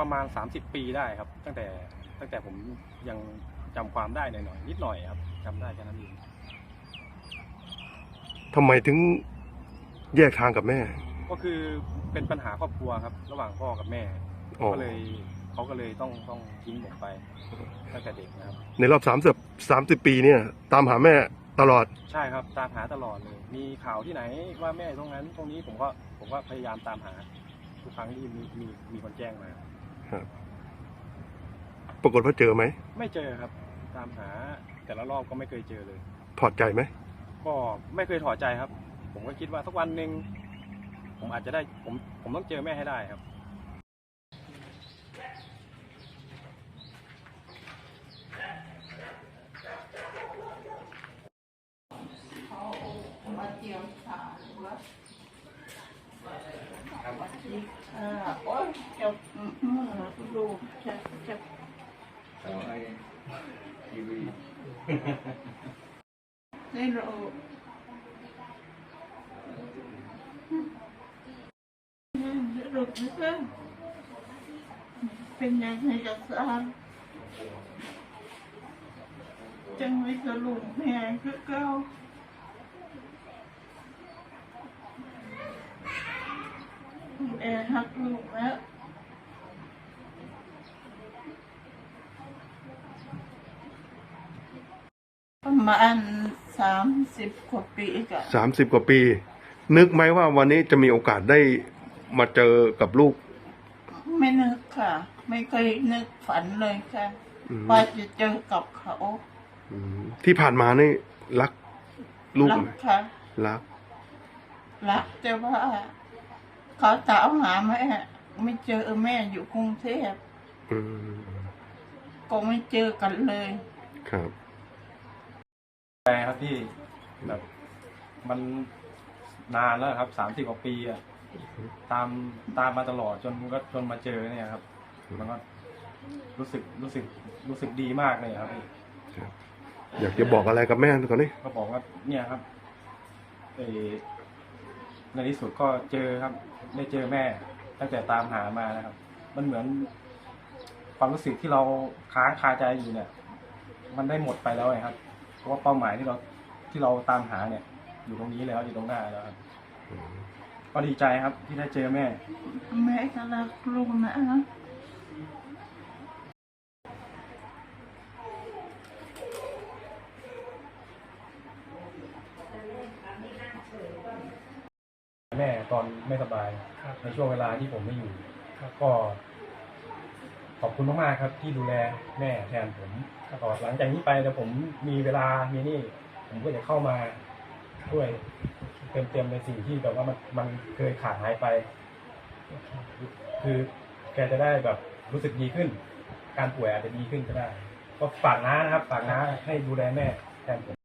ประมาณ 30 ปีได้ครับ ตั้งแต่ตั้งแต่ผมยังจำความได้หน่อยๆนิดหน่อยครับจำได้แค่นั้นเองทำไมถึงแยกทางกับแม่ก็คือเป็นปัญหาครอบครัวครับ ระหว่างพ่อกับแม่ อ๋อก็เลยเขาก็เลยต้องต้องทิ้งผมไปตั้งแต่เด็กนะครับ ในรอบสามสิบสามสิบปีเนี่ย ตามหาแม่ตลอด ใช่ครับตามหาตลอดเลย มีข่าวที่ไหนว่าแม่ตรงนั้นตรงนี้ผมก็ผมก็พยายามตามหาทุกครั้งที่มีมีมีคนแจ้งมา ปรากฏว่าเจอไหม ไม่เจอครับ ตามหาแต่ละรอบก็ไม่เคยเจอเลย ถอดใจไหม ก็ไม่เคยถอดใจครับ ผมก็คิดว่าสักวันหนึ่งผมอาจจะได้ผมผมต้องเจอแม่ให้ได้ครับ เขามาเจียวสารว่าอีกอ่า โอ้ยเจะมือดูจะจะเอาไอ้ทีวีได้รู้รู้ไหมเป็นยังไงกับสารจังไม่สรุปแม่คือเก้า แอร์หักลูกแล้วประมาณสามสิบกว่าปีกันสามสิบกว่าปี นึกไหมว่าวันนี้จะมีโอกาสได้มาเจอกับลูก ไม่นึกค่ะ ไม่เคยนึกฝันเลยค่ะอืม ว่าจะเจอกับเขาอืมที่ผ่านมานี่รักลูกรัไหมค่ะรัก รักแต่ว่า เขาตามหาแม่ไม่เจอแม่อยู่กรุงเทพอืมก็ไม่เจอกันเลย ครับแต่ครับพี่แบบมันนานแล้วครับสามสิบกว่าปีอะตามตามมาตลอดจนก็จนมาเจอเนี่ยครับ มันก็รู้สึกรู้สึกรู้สึกดีมากเลยครับพี่อยากจะบอกอะไรกับแม่ก่อนนี่ก็บอกว่าเนี่ยครับเออ ในที่สุดก็เจอครับ ได้เจอแม่ ตั้งแต่ตามหามานะครับ มันเหมือน ความรู้สึกที่เราค้างคาใจอยู่เนี่ย มันได้หมดไปแล้วไงครับ เพราะว่าเป้าหมายที่เราที่เราตามหาเนี่ย อยู่ตรงนี้แล้วอยู่ตรงหน้าแล้วครับก็ดีใจครับที่ได้เจอแม่ แม่ก็รักลูกนะ แม่ตอนไม่สบายในช่วงเวลาที่ผมไม่อยู่ก็ ขอบคุณมากๆครับ ที่ดูแลแม่แทนผมแล้วก็หลังจากนี้ไปแต่ผมมีเวลามีนี่ ผมก็จะเข้ามาช่วยเติมเต็มในสิ่งที่แบบว่ามันมันเคยขาดหายไป คือแกจะได้แบบรู้สึกดีขึ้น การป่วยอาจจะดีขึ้นก็ได้ ก็ฝากน้านะครับ ฝากน้าให้ดูแลแม่แทนผม